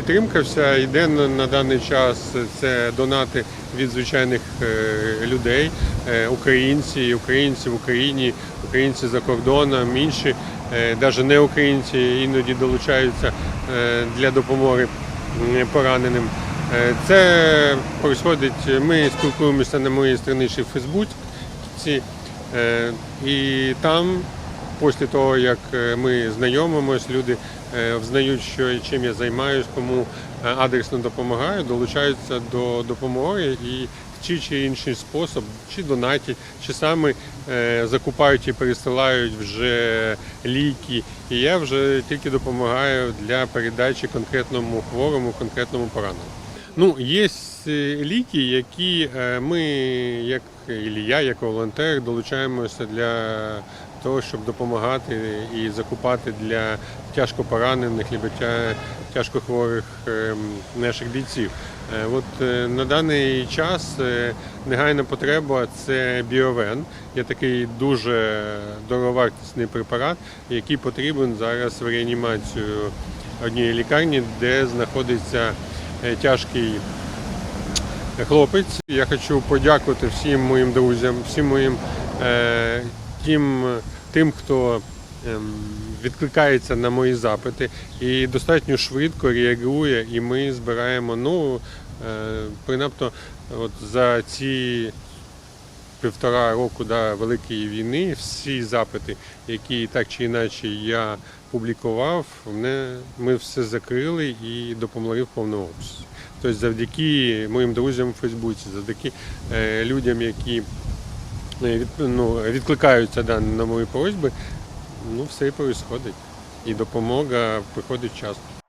підтримка вся йде на, даний час. Це донати від звичайних е, людей, е, українці, українці в Україні, українці за кордоном, інші, навіть не українці іноді долучаються е, для допомоги пораненим. Е, Це происходить, ми спілкуємося на моїй страничці в Фейсбуці, е, і там, після того, як е, ми знайомимось, люди е, взнають, що чим я займаюсь, кому е, адресно допомагаю, долучаються до допомоги і в чи чи інший спосіб, чи донатять, чи саме закупають і пересилають вже ліки. І я вже тільки допомагаю для передачі конкретному хворому, конкретному пораненому. Ну, є е, ліки, які е, ми, як і я, як волонтер, долучаємося для того, щоб допомагати і закупати для тяжко поранених, або тяжко хворих ем, наших бійців. Е, От е, на даний час е, негайна потреба це біовен. Є такий дуже дороговартісний препарат, який потрібен зараз в реанімацію однієї лікарні, де знаходиться е, тяжкий хлопець. Я хочу подякувати всім моїм друзям, всім моїм е, тим, тим, хто ем, відкликається на мої запити і достатньо швидко реагує, і ми збираємо ну, е, принаймні от за ці півтора року да, Великої війни всі запити, які так чи інакше я публікував, ми все закрили і допомогли в повному обсязі. Тобто завдяки моїм друзям у Фейсбуці, завдяки е, людям, які е, ну, відкликаються да, на мої просьби, ну все і відбувається. І допомога приходить часто.